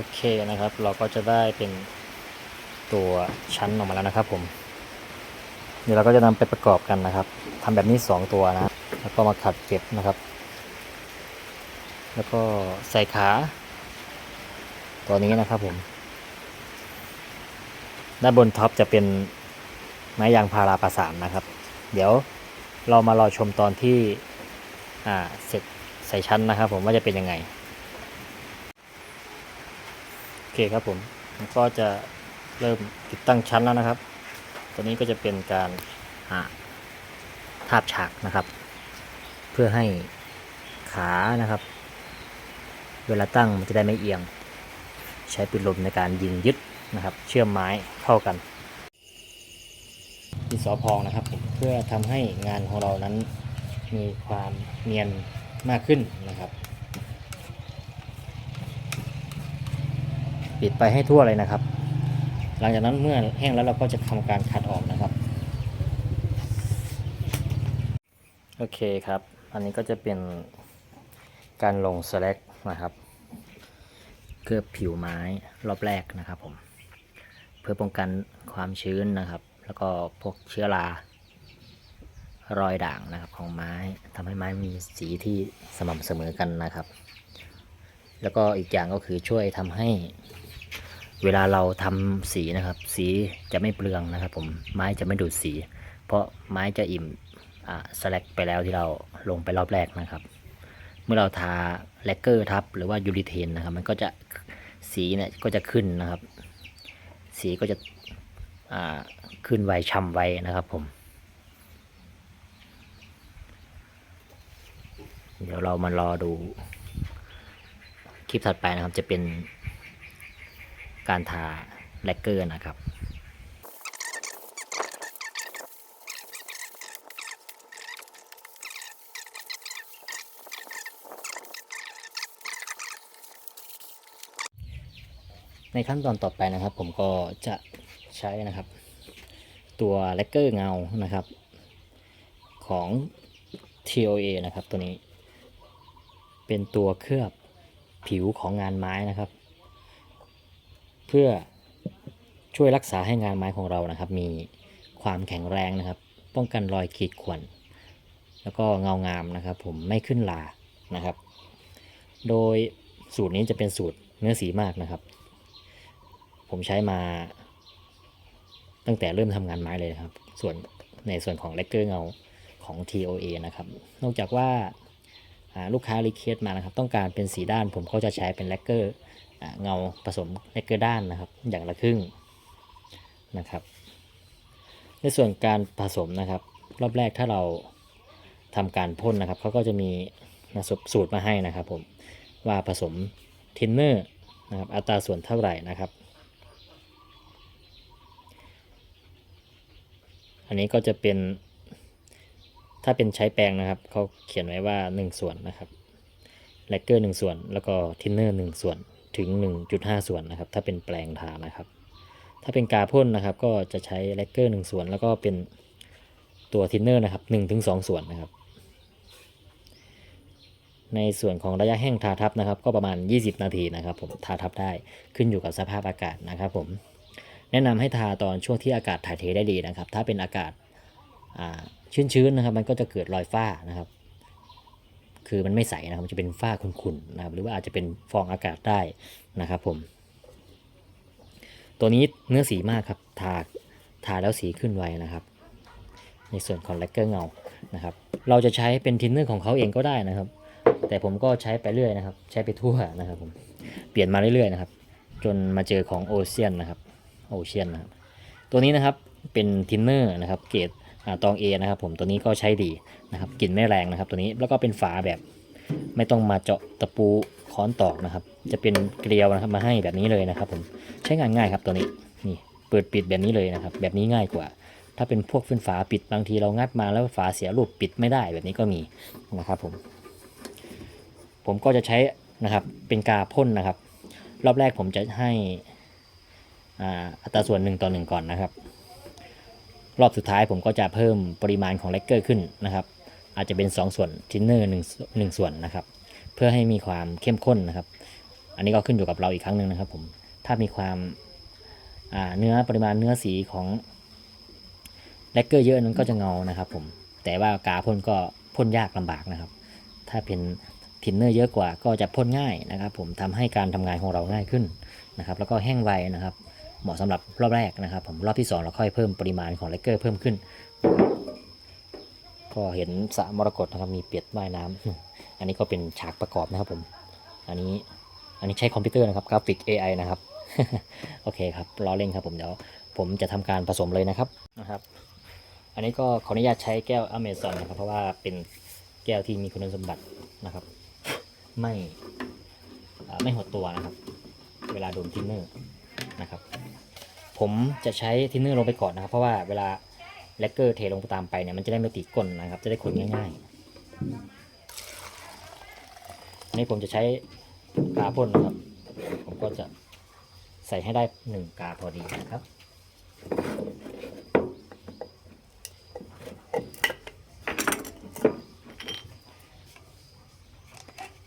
โอเคนะครับ เราก็จะได้เป็นตัวชั้นออกมาแล้วนะครับ ผมเดี๋ยวเราก็จะนำไปประกอบกันนะครับทำแบบนี้สองตัวนะ แล้วก็มาขัดเก็บนะครับ แล้วก็ใส่ขาตัวนี้นะครับผมด้านบนท็อปจะเป็นไม้ยางพาราประสานนะครับ เดี๋ยวเรามารอชมตอนที่อ่าเสร็จใส่ชั้นนะครับ ผมว่าจะเป็นยังไง โอ เคครับผมก็จะเริ่มติดตั้งชั้นแล้วนะครับ ตัวนี้ก็จะเป็นการอ่าทาบฉากนะครับ เพื่อให้ขานะครับ เวลาตั้งมันจะได้ไม่เอียง ใช้ปืนลมในการยิงยึดนะครับ เชื่อมไม้เข้ากันดินสอพองนะครับ เพื่อทำให้งานของเรานั้นมีความเนียนมากขึ้นนะครับ ปิดไปให้ทั่วเลยนะครับ หลังจากนั้นเมื่อแห้งแล้วเราก็จะทำการขัดออกนะครับโอเคครับ อันนี้ก็จะเป็นการลงสแลกนะครับเคลือบผิวไม้รอบแรกนะครับผม เพื่อป้องกันความชื้นนะครับ แล้วก็พวกเชื้อรารอยด่างนะครับของไม้ทำให้ไม้มีสีที่สม่ำเสมอกันนะครับ แล้วก็อีกอย่างก็คือช่วยทำให้ เวลาเราทำสีนะครับ สีจะไม่เปลืองนะครับ ผมไม้จะไม่ดูดสี เพราะไม้จะอิ่มอ่าสแลกไปแล้วที่เราลงไปรอบแรกนะครับ เมื่อเราทาแลกเกอร์ทับ หรือว่ายูริเทนนะครับ มันก็จะสีเนี่ยก็จะขึ้นนะครับ สีก็จะอ่าขึ้นไวช่ำไวนะครับผม เดี๋ยวเรามารอดูคลิปถัดไปนะครับจะเป็น การทาแลกเกอร์นะครับในขั้นตอนต่อไปนะครับ ผมก็จะใช้นะครับ ตัวแลกเกอร์เงานะครับ ของ TOA นะครับตัวนี้ เป็นตัวเคลือบผิวของงานไม้นะครับ เพื่อช่วยรักษาให้งานไม้ของเรานะครับ มีความแข็งแรงนะครับ ป้องกันรอยขีดข่วนแล้วก็เงางามนะครับ ผมไม่ขึ้นลานะครับ โดยสูตรนี้จะเป็นสูตรเนื้อสีมากนะครับ ผมใช้มา ตั้งแต่เริ่มทำงานไม้เลยครับ ส่วนในส่วนของเลกเกอร์เงาของ TOA นะครับ นอกจากว่า ลูกค้ารีเควสมานะครับ ต้องการเป็นสีด้าน ผมก็จะใช้เป็นแลกเกอร์เงาผสมแลกเกอร์ด้านนะครับ อย่างละครึ่งนะครับ ในส่วนการผสมนะครับ รอบแรกถ้าเราทำการพ่นนะครับเขาก็จะมีสูตรมาให้นะครับ ผมว่าผสมทินเนอร์นะครับ อัตราส่วนเท่าไหร่นะครับ อันนี้ก็จะเป็น ถ้าเป็นใช้แปรงนะครับเขาเขียนไว้ว่า 1 ส่วนนะครับแลกเกอร์1ส่วน แล้วก็ทินเนอร์1ส่วนถึง 1.5 ส่วนนะครับ ถ้าเป็นแปรงทานะครับ ถ้าเป็นกาพ่นนะครับ ก็จะใช้แลกเกอร์1ส่วน แล้วก็เป็นตัวทินเนอร์นะครับ1-2 ส่วนนะครับ ในส่วนของระยะแห้งทาทับนะครับ ก็ประมาณ 20 นาทีนะครับ ผมทาทับได้ขึ้นอยู่กับสภาพอากาศนะครับ ผมแนะนำให้ทาตอนช่วงที่อากาศถ่ายเทได้ดีนะครับ ถ้าเป็นอากาศ ชื้นๆนะครับ มันก็จะเกิดรอยฝ้านะครับ คือมันไม่ใสนะครับมันจะเป็นฝ้าขุ่นๆนะครับ หรือว่าอาจจะเป็นฟองอากาศได้นะครับผมตัวนี้เนื้อสีมากครับทาทาแล้วสีขึ้นไวนะครับ ในส่วนของแลกเกอร์เงานะครับ เราจะใช้เป็นทินเนอร์ของเขาเองก็ได้นะครับ แต่ผมก็ใช้ไปเรื่อยนะครับ ใช้ไปทั่วนะครับผมเปลี่ยนมาเรื่อยๆนะครับ จนมาเจอของโอเชียนนะครับโอเชียนนะครับตัวนี้นะครับเป็นทินเนอร์นะครับ เกรด ตอง A นะครับผมตัวนี้ก็ใช้ดีนะครับกลิ่นไม่แรงนะครับ ตัวนี้แล้วก็เป็นฝาแบบไม่ต้องมาเจาะตะปูค้อนตอกนะครับ จะเป็นเกลียวนะครับมาให้แบบนี้เลยนะครับ ผมใช้งานง่ายครับตัวนี้นี่เปิดปิดแบบนี้เลยนะครับ แบบนี้ง่ายกว่า ถ้าเป็นพวกเป็นฝาปิดบางทีเรางัดมาแล้วฝาเสียรูปปิดไม่ได้แบบนี้ก็มีนะครับผม ผมก็จะใช้นะครับเป็นกาพ่นนะครับ รอบแรกผมจะให้อ,อัตราส่วน1ต่อ1ก่อนนะครับ รอบสุดท้ายผมก็จะเพิ่มปริมาณของเลกเกอร์ขึ้นนะครับ อาจจะเป็น 2 ส่วนทินเนอร์1 1ส่วนนะครับ เพื่อให้มีความเข้มข้นนะครับ อันนี้ก็ขึ้นอยู่กับเราอีกครั้งหนึ่งนะครับผม ถ้ามีความเนื้อปริมาณเนื้อสีของแลกเกอร์เยอะนั้นก็จะเงานะครับผม แต่ว่ากาพ่นก็พ่นยากลำบากนะครับ ถ้าเป็นทินเนอร์เยอะกว่าก็จะพ่นง่ายนะครับ ผมทำให้การทำงานของเราง่ายขึ้นนะครับ แล้วก็แห้งไวนะครับ เหมาะสำหรับรอบแรกนะครับ ผมรอบที่สองเราค่อยเพิ่มปริมาณของแลกเกอร์เพิ่มขึ้น ก็เห็นสระมรกตนะครับมีเปียดว่ายน้ำอันนี้ก็เป็นฉากประกอบนะครับผม อันนี้อันนี้ใช้คอมพิวเตอร์นะครับกราฟิก AI นะครับโอเคครับรอเล่นครับผมเดี๋ยวผมจะทำการผสมเลยนะครับนะครับ อันนี้ก็ขออนุญาตใช้แก้วอเมซอนนะครับ เพราะว่าเป็นแก้วที่มีคุณสมบัตินะครับ ไม่ไม่หดตัวนะครับ เวลาโดนทินเนอร์นะครับ ผมจะใช้ทินเนอร์ลงไปก่อนนะครับ เพราะว่าเวลาแลกเกอร์เทลงไปตามไปเนี่ยมันจะได้ไม่ติดก้นนะครับ จะได้ขนง่ายๆอันนี้ผมจะใช้กาพ่นนะครับ ผมก็จะใส่ให้ได้หนึ่งกาพอดีนะครับ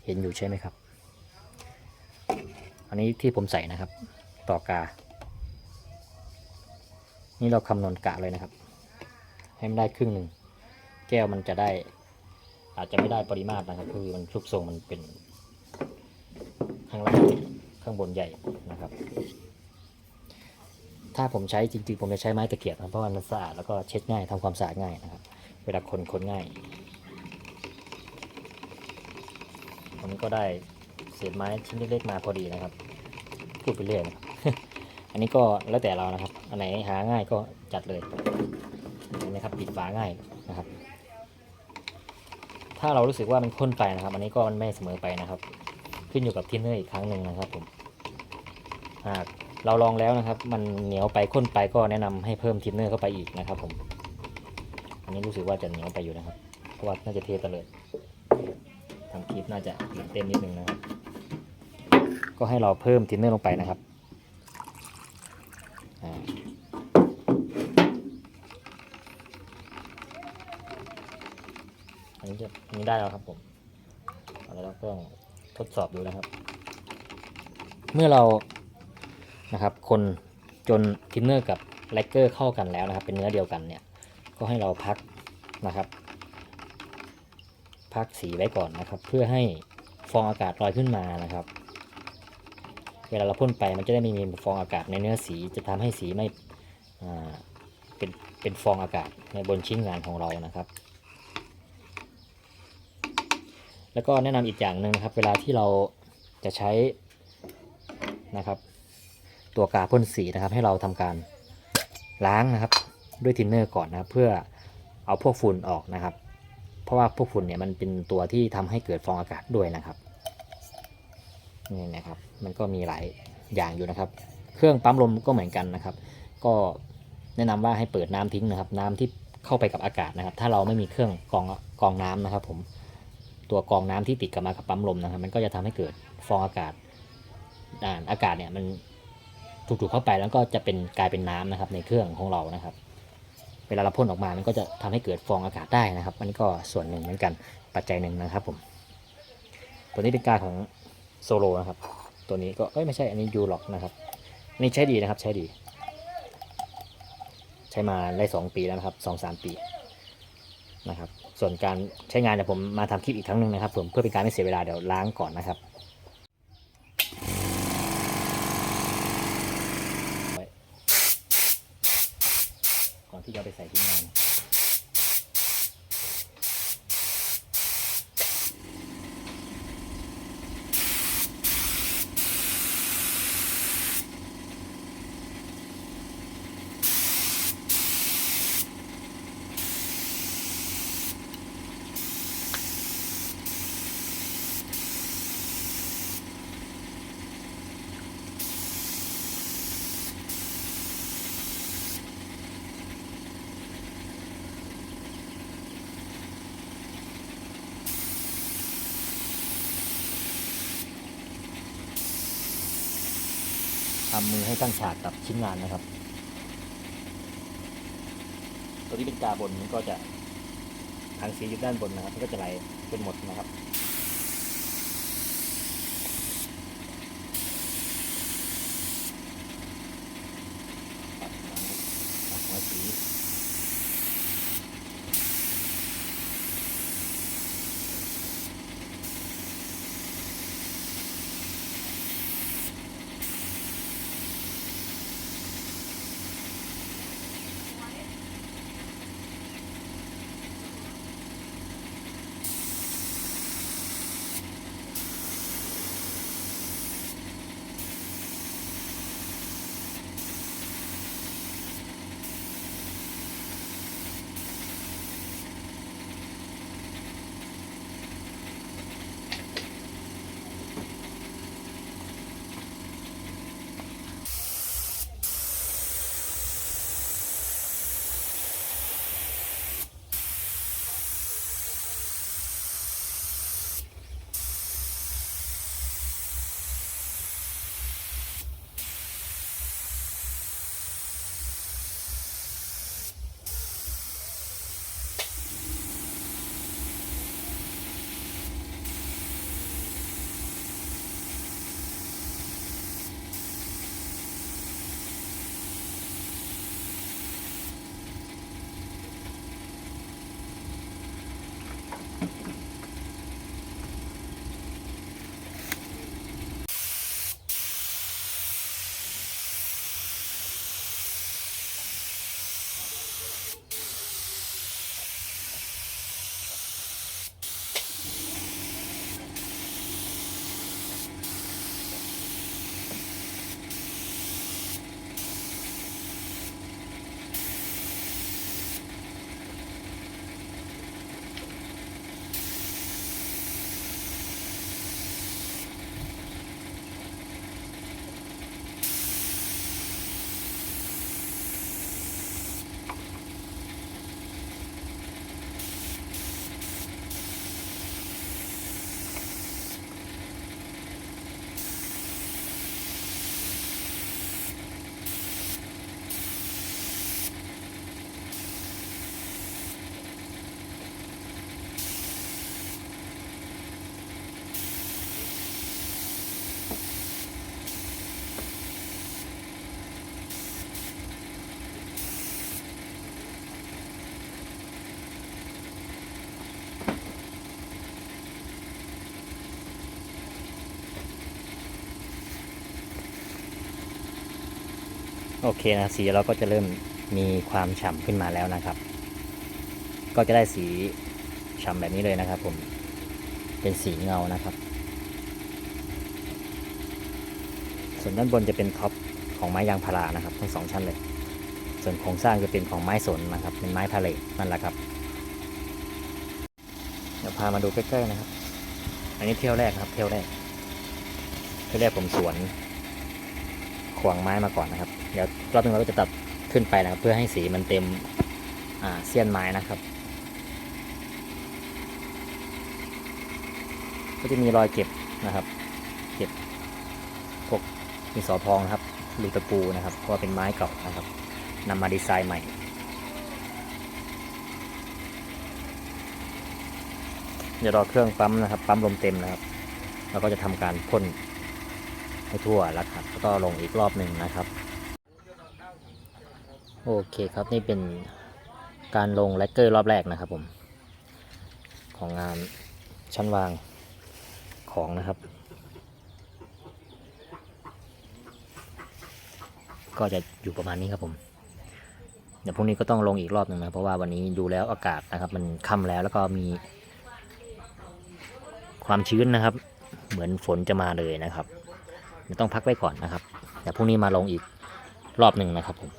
เห็นอยู่ใช่ไหมครับ อันนี้ที่ผมใส่นะครับ ต่อกา นี่เราคำนวณกะเลยนะครับ ให้มันได้ครึ่งหนึ่ง แก้วมันจะได้ อาจจะไม่ได้ปริมาตรนะครับ คือมันรูปทรงมันเป็น ข้างล่างข้างบนใหญ่นะครับ ถ้าผมใช้จริงๆ ผมจะใช้ไม้ตะเกียบนะเพราะมันสะอาดแล้วก็เช็ดง่ายทำความสะอาดง่ายนะครับ เวลาคนคนง่ายผมก็ได้เศษไม้ชิ้นเล็กๆมาพอดีนะครับ พูดไปเรื่อยนะ อันนี้ก็แล้วแต่เรานะครับ อันไหนหาง่ายก็จัดเลยเห็นไหมครับปิดฝาง่ายนะครับ ถ้าเรารู้สึกว่ามันข้นไปนะครับ อันนี้ก็มันไม่เสมอไปนะครับ ขึ้นอยู่กับทินเนอร์อีกครั้งหนึ่งนะครับผมหากเราลองแล้วนะครับ มันเหนียวไปข้นไปก็แนะนำให้เพิ่มทินเนอร์เข้าไปอีกนะครับผม อันนี้รู้สึกว่าจะเหนียวไปอยู่นะครับ เพราะว่าน่าจะเทตะเลยทำคลิปน่าจะตื่นเต้นนิดนึงนะครับ ก็ให้เราเพิ่มทินเนอร์ลงไปนะครับ อันนี้จะนี้ได้แล้วครับผมแล้วเราก็ทดสอบดูนะครับ เมื่อเรานะครับ คนจนทินเนอร์กับแลกเกอร์เข้ากันแล้วนะครับ เป็นเนื้อเดียวกันเนี่ย ก็ให้เราพักนะครับ พักสีไว้ก่อนนะครับ เพื่อให้ฟองอากาศลอยขึ้นมานะครับ เวลาเราพ่นไปมันจะได้ไม่มีฟองอากาศในเนื้อสีจะทำให้สีไม่เป็นเป็นฟองอากาศในบนชิ้นงานของเรานะครับ แล้วก็แนะนำอีกอย่างหนึ่งนะครับ เวลาที่เราจะใช้นะครับ ตัวกาพ่นสีนะครับ ให้เราทำการล้างนะครับ ด้วยทินเนอร์ก่อนนะครับ เพื่อเอาพวกฝุ่นออกนะครับ เพราะว่าพวกฝุ่นเนี่ยมันเป็นตัวที่ทำให้เกิดฟองอากาศด้วยนะครับ นี่นะครับ มันก็มีหลายอย่างอยู่นะครับ เครื่องปั๊มลมก็เหมือนกันนะครับ ก็แนะนำว่าให้เปิดน้ำทิ้งนะครับ น้ำที่เข้าไปกับอากาศนะครับ ถ้าเราไม่มีเครื่องกองกองน้ำนะครับ ผมตัวกองน้ำที่ติดกับมากับปั๊มลมนะครับ มันก็จะทำให้เกิดฟองอากาศอ่านอากาศเนี่ยมันถูกๆเข้าไปแล้วก็จะเป็นกลายเป็นน้ำนะครับ ในเครื่องของเรานะครับ เวลาเราพ่นออกมามันก็จะทำให้เกิดฟองอากาศได้นะครับอันนี้ก็ส่วนหนึ่งเหมือนกันปัจจัยหนึ่งนะครับผมตัวนี้เป็นการของ โซโลนะครับ ตัวนี้ก็เอ้ยไม่ใช่อันนี้ยูล็อกนะครับนนี่ใช้ดีนะครับใช้ดี ใช้มาได้สองปีแล้วนะครับสองสามปีนะครับ ส่วนการใช้งานเดี๋ยวผมมาทำคลิปอีกครั้งหนึ่งนะครับผมเพื่อเป็นการไม่เสียเวลาเดี๋ยวล้างก่อนนะครับไว้ก่อนที่จะเอาไปใส่ที่งาน ทำมือให้ตั้งฉากกับชิ้นงานนะครับ ตัวที่เป็นกาบนมันก็จะทางสีอยู่ด้านบนนะครับมันก็จะไหลเป็นหมดนะครับ โอเคนะสีเราก็จะเริ่มมีความฉ่ำขึ้นมาแล้วนะครับ ก็จะได้สีฉ่ำแบบนี้เลยนะครับ ผมเป็นสีเงานะครับ ส่วนด้านบนจะเป็นท็อปของไม้ยางพารานะครับ ทั้งสองชั้นเลย ส่วนโครงสร้างจะเป็นของไม้สนนะครับ เป็นไม้พาเลนั่นแหละครับเดี๋ยวพามาดูใกล้ๆนะครับ อันนี้เที่ยวแรกนะครับ เที่ยวแรกเที่ยวแรกผมสวนขวางไม้มาก่อนนะครับ เดี๋ยวรอบนึงเราก็จะตัดขึ้นไปนะครับ เพื่อให้สีมันเต็มเสี้ยนไม้นะครับ ก็จะมีรอยเก็บนะครับเก็บพวกมีสอพองนะครับรูตะปูนะครับเพราะว่าเป็นไม้เก่านะครับนำมาดีไซน์ใหม่เดี๋ยวรอเครื่องปั๊มนะครับ ปั๊มลมเต็มนะครับ แล้วก็จะทำการพ่นให้ทั่วแล้วครับแล้วก็ลงอีกรอบหนึ่งนะครับ โอเคครับนี่เป็นการลงแลกเกอร์รอบแรกนะครับผม ของงานชั้นวางของนะครับ ก็จะอยู่ประมาณนี้ครับผม เดี๋ยวพรุ่งนี้ก็ต้องลงอีกรอบหนึ่งนะ เพราะว่าวันนี้ดูแล้วอากาศนะครับ มันค่ำแล้วแล้วก็มี ความชื้นนะครับ เหมือนฝนจะมาเลยนะครับต้องพักไว้ก่อนนะครับเดี๋ยวพรุ่งนี้มาลงอีกรอบหนึ่งนะครับผม